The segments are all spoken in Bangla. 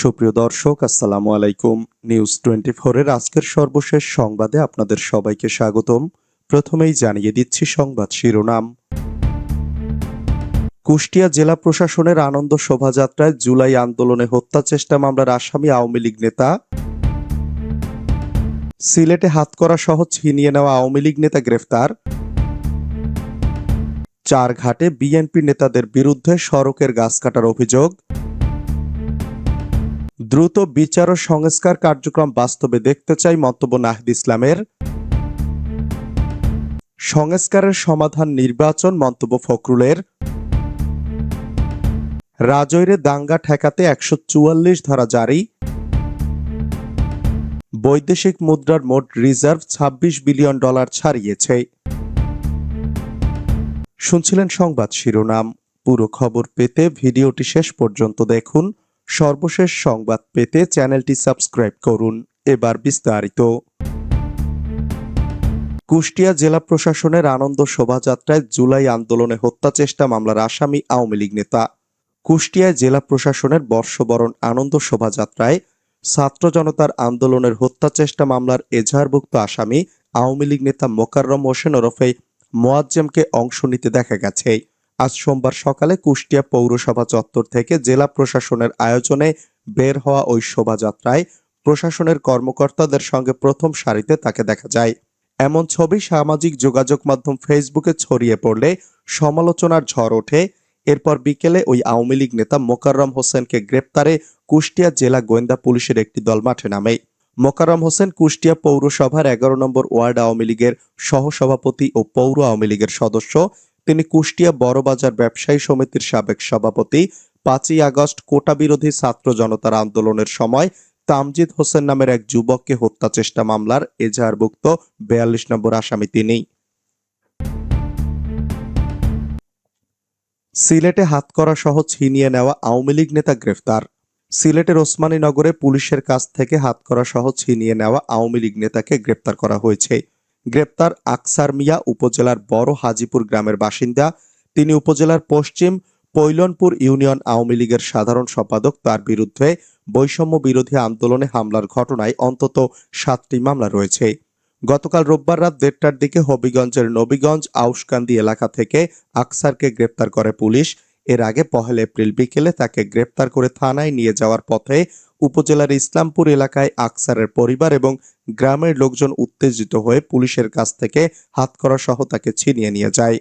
সুপ্রিয় দর্শক, আসসালামু আলাইকুম। নিউজ টোয়েন্টি এর আজকের সর্বশেষ সংবাদে আপনাদের সবাইকে স্বাগতম। প্রথমেই জানিয়ে দিচ্ছি সংবাদ শিরোনাম। কুষ্টিয়া জেলা প্রশাসনের আনন্দ শোভাযাত্রায় জুলাই আন্দোলনে হত্যা চেষ্টা মামলার আসামি আওয়ামী লীগ নেতা। সিলেটে হাতকড়া সহ ছিনিয়ে নেওয়া আওয়ামী লীগ নেতা গ্রেফতার। চার ঘাটে বিএনপি নেতাদের বিরুদ্ধে সড়কের গাছ কাটার অভিযোগ। দ্রুত বিচার ও সংস্কার কার্যক্রম বাস্তবে দেখতে চাই মন্তব্য নাহিদ ইসলামের। সংস্কারের সমাধান নির্বাচন মন্তব্য ফখরুলের। রাজৈরে দাঙ্গা ঠেকাতে একশো চুয়াল্লিশ ধারা জারি। বৈদেশিক মুদ্রার মোট রিজার্ভ ২৬ বিলিয়ন ডলার ছাড়িয়েছে। শুনছিলেন সংবাদ শিরোনাম। পুরো খবর পেতে ভিডিওটি শেষ পর্যন্ত দেখুন। সর্বশেষ সংবাদ পেতে চ্যানেলটি সাবস্ক্রাইব করুন। এবার বিস্তারিত। কুষ্টিয়া জেলা প্রশাসনের আনন্দ শোভাযাত্রায় জুলাই আন্দোলনে হত্যা চেষ্টা মামলার আসামি আওয়ামী লীগ নেতা। কুষ্টিয়ায় জেলা প্রশাসনের বর্ষবরণ আনন্দ শোভাযাত্রায় ছাত্র জনতার আন্দোলনের হত্যা চেষ্টা মামলার এজাহারভুক্ত আসামি আওয়ামী লীগ নেতা মোকাররম হোসেন ওরফে মোয়াজ্জেমকে অংশ নিতে দেখা গেছে। আজ সোমবার সকালে কুষ্টিয়া পৌরসভা চত্বর থেকে জেলা প্রশাসনের আয়োজনে বের হওয়া ওই শোভাযাত্রায় প্রশাসনের কর্মকর্তাদের সঙ্গে প্রথম সারিতে তাকে দেখা যায়। এমন ছবি সামাজিক যোগাযোগ মাধ্যম ফেসবুকে ছড়িয়ে পড়লে সমালোচনার ঝড় ওঠে। এরপর বিকেলে ওই আওয়ামী লীগ নেতা মোকাররম হোসেনকে গ্রেপ্তারে কুষ্টিয়া জেলা গোয়েন্দা পুলিশের একটি দল মাঠে নামে। মোকাররম হোসেন কুষ্টিয়া পৌরসভার এগারো নম্বর ওয়ার্ড আওয়ামী লীগের সহসভাপতি ও পৌর আওয়ামী লীগের সদস্য। তিনি কুষ্টিয়া বড়বাজার ব্যবসায়ী সমিতির সাবেক সভাপতি। পাঁচই আগস্ট কোটা বিরোধী ছাত্র জনতার আন্দোলনের সময় তামজিদ হোসেন নামের এক যুবককে হত্যা চেষ্টা মামলার এজাহারভুক্ত বেয়াল্লিশ নম্বর আসামি তিনি। সিলেটে হাতকড়া সহ ছিনিয়ে নেওয়া আওয়ামী লীগ নেতা গ্রেফতার। সিলেটের ওসমানীনগরে পুলিশের কাছ থেকে হাতকড়া সহ ছিনিয়ে নেওয়া আওয়ামী লীগ নেতাকে গ্রেপ্তার করা হয়েছে। গ্রেপ্তার আকসার মিয়া উপজেলার বড় হাজিপুর গ্রামের বাসিন্দা। তিনি উপজেলার পশ্চিম পৈলনপুর ইউনিয়ন আওয়ামী লীগের সাধারণ সম্পাদক। তার বিরুদ্ধে বৈষম্য বিরোধী আন্দোলনে হামলার ঘটনায় অন্তত সাতটি মামলা রয়েছে। গতকাল রোববার রাত দেড়টার দিকে হবিগঞ্জের নবীগঞ্জ আউশকান্দি এলাকা থেকে আকসারকে গ্রেপ্তার করে পুলিশ। এর আগে পহেলা এপ্রিল বিকেলে তাকে গ্রেপ্তার করে থানায় নিয়ে যাওয়ার পথে উপজেলার ইসলামপুর এলাকায় আকসারের পরিবার এবং গ্রামের লোকজন উত্তেজিত হয়ে পুলিশের কাছ থেকে হাতকড়া সহ তাকে ছিনিয়ে নিয়ে যায়।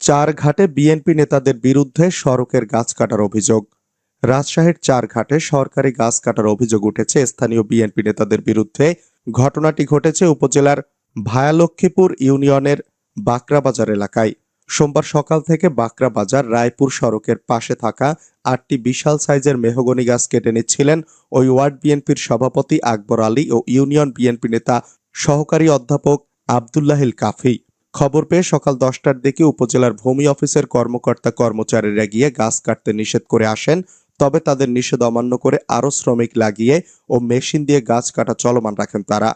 চার ঘাটে বিএনপি নেতাদের বিরুদ্ধে সড়কের গাছ কাটার অভিযোগ। রাজশাহীর চার ঘাটে সরকারি গাছ কাটার অভিযোগ উঠেছে। স্থানীয় বিএনপি নেতাদের বিরুদ্ধে ঘটনাটি ঘটেছে উপজেলার ভায়ালক্ষ্মীপুর ইউনিয়নের বাকরাবাজার এলাকায়। সোমবার সকাল থেকে বাকরা বাজার রায়পুর সড়কের পাশে থাকা আটটি বিশাল সাইজের মেহগনি গাছ কেটে নিচ্ছিলেন ওই ওয়ার্ড বিএনপির সভাপতি আকবর আলী ও ইউনিয়ন বিএনপি নেতা সহকারী অধ্যাপক আবদুল্লাহিল কাফি। খবর পেয়ে সকাল দশটার দিকে উপজেলার ভূমি অফিসের কর্মকর্তা কর্মচারীরা গিয়ে গাছ কাটতে নিষেধ করে আসেন, তবে তাদের নিষেধ অমান্য করে আরও শ্রমিক লাগিয়ে ও মেশিন দিয়ে গাছ কাটা চলমান রাখেন তারা।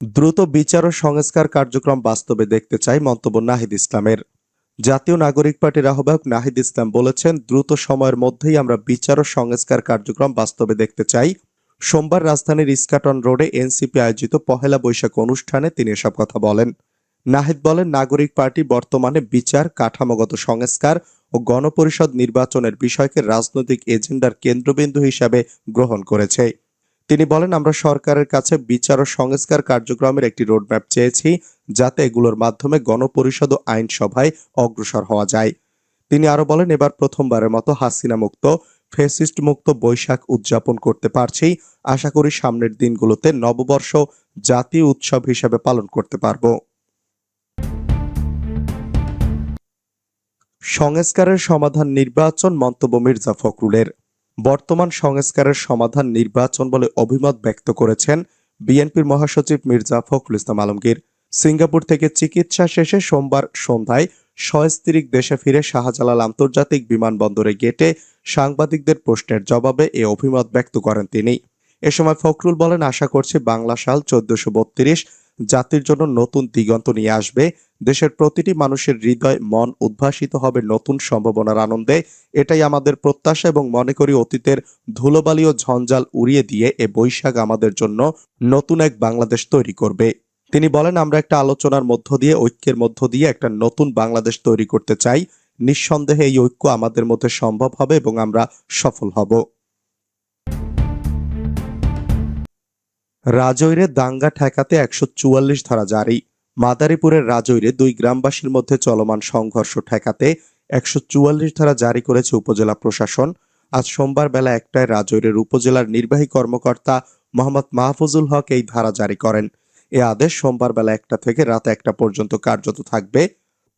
দ্রুত বিচার ও সংস্কার কার্যক্রম বাস্তবে দেখতে চাই মন্তব্য নাহিদ ইসলামের। জাতীয় নাগরিক পার্টির আহ্বায়ক নাহিদ ইসলাম বলেছেন, দ্রুত সময়ের মধ্যেই আমরা বিচার ও সংস্কার কার্যক্রম বাস্তবে দেখতে চাই। সোমবার রাজধানীর ইস্কাটন রোডে এনসিপি আয়োজিত পহেলা বৈশাখ অনুষ্ঠানে তিনি এসব কথা বলেন। নাহিদ বলেন, নাগরিক পার্টি বর্তমানে বিচার, কাঠামোগত সংস্কার ও গণপরিষদ নির্বাচনের বিষয়কে রাজনৈতিক এজেন্ডার কেন্দ্রবিন্দু হিসাবে গ্রহণ করেছে। তিনি বলেন, আমরা সরকারের কাছে বিচার ও সংস্কার কার্যক্রমের একটি রোডম্যাপ চেয়েছি যাতে এগুলোর মাধ্যমে গণপরিষদ ও আইনসভায় অগ্রসর হওয়া যায়। তিনি আরও বলেন, এবার প্রথমবারের মতো হাসিনা মুক্ত ফেসিস্ট মুক্ত বৈশাখ উদযাপন করতে পারছি। আশা করি সামনের দিনগুলোতে নববর্ষ জাতীয় উৎসব হিসেবে পালন করতে পারব। সংস্কারের সমাধান নির্বাচন মন্তব্য মির্জা ফখরুলের। বর্তমান সংস্কারের সমাধান নির্বাচন বলে অভিমত ব্যক্ত করেছেন বিএনপির মহাসচিব মির্জা ফখরুল ইসলাম আলমগীর। সিঙ্গাপুর থেকে চিকিৎসা শেষে সোমবার সন্ধ্যায় সস্ত্রীক দেশে ফিরে শাহজালাল আন্তর্জাতিক বিমানবন্দরে গেটে সাংবাদিকদের প্রশ্নের জবাবে এ অভিমত ব্যক্ত করেন তিনি। এ সময় ফখরুল বলেন, আশা করছি বাংলা সাল চোদ্দশো বত্রিশ জাতির জন্য নতুন দিগন্ত নিয়ে আসবে। দেশের প্রতিটি মানুষের হৃদয়, মন উদ্ভাসিত হবে নতুন সম্ভাবনার আনন্দে। এটাই আমাদের প্রত্যাশা এবং মনে করি অতীতের ধুলোবালি ও ঝঞ্ঝাল উড়িয়ে দিয়ে এ বৈশাখ আমাদের জন্য নতুন এক বাংলাদেশ তৈরি করবে। তিনি বলেন, আমরা একটা আলোচনার মধ্য দিয়ে, ঐক্যের মধ্য দিয়ে একটা নতুন বাংলাদেশ তৈরি করতে চাই। নিঃসন্দেহে এই ঐক্য আমাদের মধ্যে সম্ভব হবে এবং আমরা সফল হব। রাজৈরে দাঙ্গা ঠেকাতে একশো চুয়াল্লিশ ধারা জারি। মাদারীপুরের রাজৈরে দুই গ্রামবাসীর মধ্যে চলমান সংঘর্ষ ঠেকাতে একশো চুয়াল্লিশ ধারা জারি করেছে উপজেলা প্রশাসন। আজ সোমবার বেলা একটায় রাজৈরের উপজেলার নির্বাহী কর্মকর্তা মোহাম্মদ মাহফুজুল হক এই ধারা জারি করেন। এ আদেশ সোমবার বেলা একটা থেকে রাত একটা পর্যন্ত কার্যত থাকবে।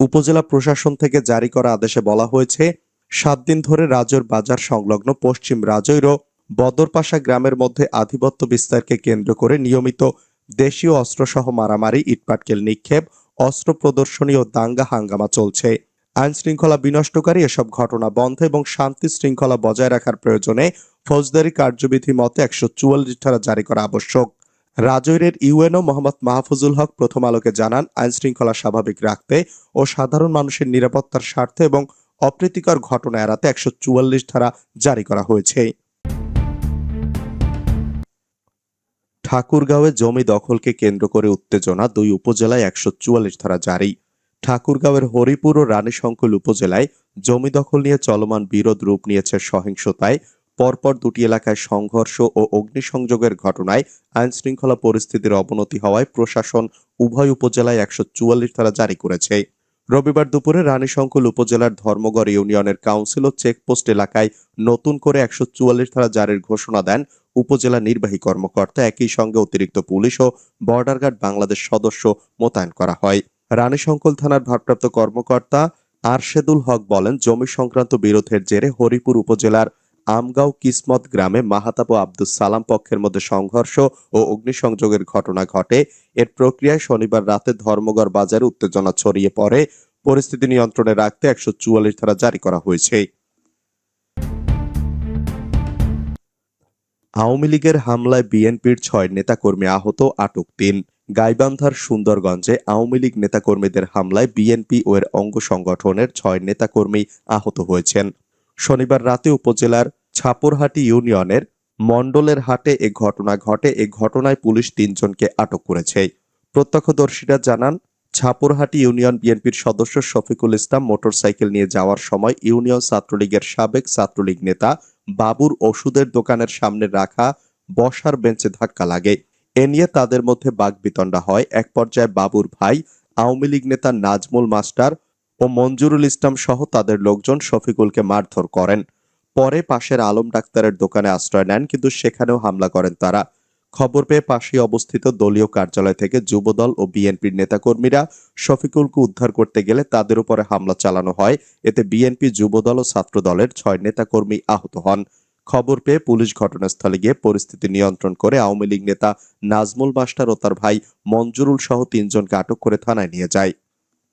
উপজেলা প্রশাসন থেকে জারি করা আদেশে বলা হয়েছে, সাত দিন ধরে রাজৈর বাজার সংলগ্ন পশ্চিম রাজৈর ও বদরপাশা গ্রামের মধ্যে আধিপত্য বিস্তারকে কেন্দ্র করে নিয়মিত দেশীয় অস্ত্রসহ মারামারি, ইটপাটকেল নিক্ষেপ, অস্ত্র প্রদর্শনী ও দাঙ্গা হাঙ্গামা চলছে। আইন শৃঙ্খলা বিনষ্টকারী এসব ঘটনা বন্ধ এবং শান্তি শৃঙ্খলা বজায় রাখার প্রয়োজনে ফৌজদারি কার্যবিধি মতে একশো চুয়াল্লিশ ধারা জারি করা আবশ্যক। রাজৈরের ইউএনও মোহাম্মদ মাহফুজুল হক প্রথম আলোকে জানান আইন শৃঙ্খলা স্বাভাবিক রাখতে ও সাধারণ মানুষের নিরাপত্তার স্বার্থে এবং অপ্রীতিকর ঘটনা এড়াতে একশো চুয়াল্লিশ ধারা জারি করা হয়েছে। ঠাকুরগাঁওয়ে জমি দখলকে কেন্দ্র করে উত্তেজনা দুই উপজেলায় একশো চুয়াল্লিশ ধারা জারি। ঠাকুরগাঁওয়ের হরিপুর ও রানীশঙ্কুল উপজেলায় জমি দখল নিয়ে চলমান বিরোধ রূপ নিয়েছে সহিংসতায়। পরপর দুটি এলাকায় সংঘর্ষ ও অগ্নিসংযোগের ঘটনায় আইন শৃঙ্খলা পরিস্থিতির অবনতি হওয়ায় প্রশাসন উভয় উপজেলায় একশো চুয়াল্লিশ ধারা জারি করেছে। রবিবার দুপুরে রানীশঙ্কুল উপজেলার ধর্মগড় ইউনিয়নের কাউন্সিল ও চেকপোস্ট এলাকায় নতুন করে একশো চুয়াল্লিশ ধারা জারির ঘোষণা দেন উপজেলা নির্বাহী কর্মকর্তা একই সঙ্গে অতিরিক্ত পুলিশ ও বর্ডার গার্ড বাংলাদেশ সদস্য মোতায়েন করা হয়। রানীশঙ্কল থানার ভারপ্রাপ্ত কর্মকর্তা আরশেদুল হক বলেন, জমি সংক্রান্ত বিরোধের জেরে হরিপুর উপজেলার আমগাঁও কিসমত গ্রামে মাহাতাব ও আব্দুস সালাম পক্ষের মধ্যে সংঘর্ষ ও অগ্নিসংযোগের ঘটনা ঘটে। এর প্রক্রিয়ায় শনিবার রাতে ধর্মগড় বাজারে উত্তেজনা ছড়িয়ে পড়ে। পরিস্থিতি নিয়ন্ত্রণে রাখতে একশো চুয়াল্লিশ ধারা জারি করা হয়েছে। আওয়ামী লীগের হামলায় বিএনপির ছয় নেতাকর্মী আহত আটক তিন। গাইবান্ধার সুন্দরগঞ্জে আওয়ামী লীগ নেতাকর্মীদের হামলায় বিএনপি ও এর অঙ্গ সংগঠনের ছয় নেতাকর্মী আহত হয়েছেন। শনিবার রাতে উপজেলার ছাপরহাটি ইউনিয়নের মণ্ডলের হাটে এ ঘটনা ঘটে। এ ঘটনায় পুলিশ তিনজনকে আটক করেছে। প্রত্যক্ষদর্শীরা জানান ছাপরহাটি ইউনিয়ন বিএনপির সদস্য শফিকুল ইসলাম মোটরসাইকেল নিয়ে যাওয়ার সময় ইউনিয়ন ছাত্রলীগের সাবেক ছাত্রলীগ নেতা বাবুর ওষুধের দোকানের সামনে রাখা বসার বেঞ্চে ধাক্কা লাগে। এ নিয়ে তাদের মধ্যে বাগবিতণ্ডা হয়। এক পর্যায়ে বাবুর ভাই, আওয়ামী লীগ নেতা নাজমুল মাস্টার ও মঞ্জুরুল ইসলাম সহ তাদের লোকজন শফিকুলকে মারধর করেন। পরে পাশের আলম ডাক্তারের দোকানে আশ্রয় নেন, কিন্তু সেখানেও হামলা করেন তারা। খবর পেয়ে পাশেই অবস্থিত দলীয় কার্যালয় থেকে যুবদল ও বিএনপির নেতাকর্মীরা শফিকুলকে উদ্ধার করতে গেলে তাদের উপরে হামলা চালানো হয়। এতে বিএনপি যুবদল ও ছাত্র দলের ছয় নেতাকর্মী আহত হন। খবর পেয়ে পুলিশ ঘটনাস্থলে গিয়ে পরিস্থিতি নিয়ন্ত্রণ করে আওয়ামী লীগ নেতা নাজমুল মাস্টার ও তার ভাই মঞ্জুরুল সহ তিনজনকে আটক করে থানায় নিয়ে যায়।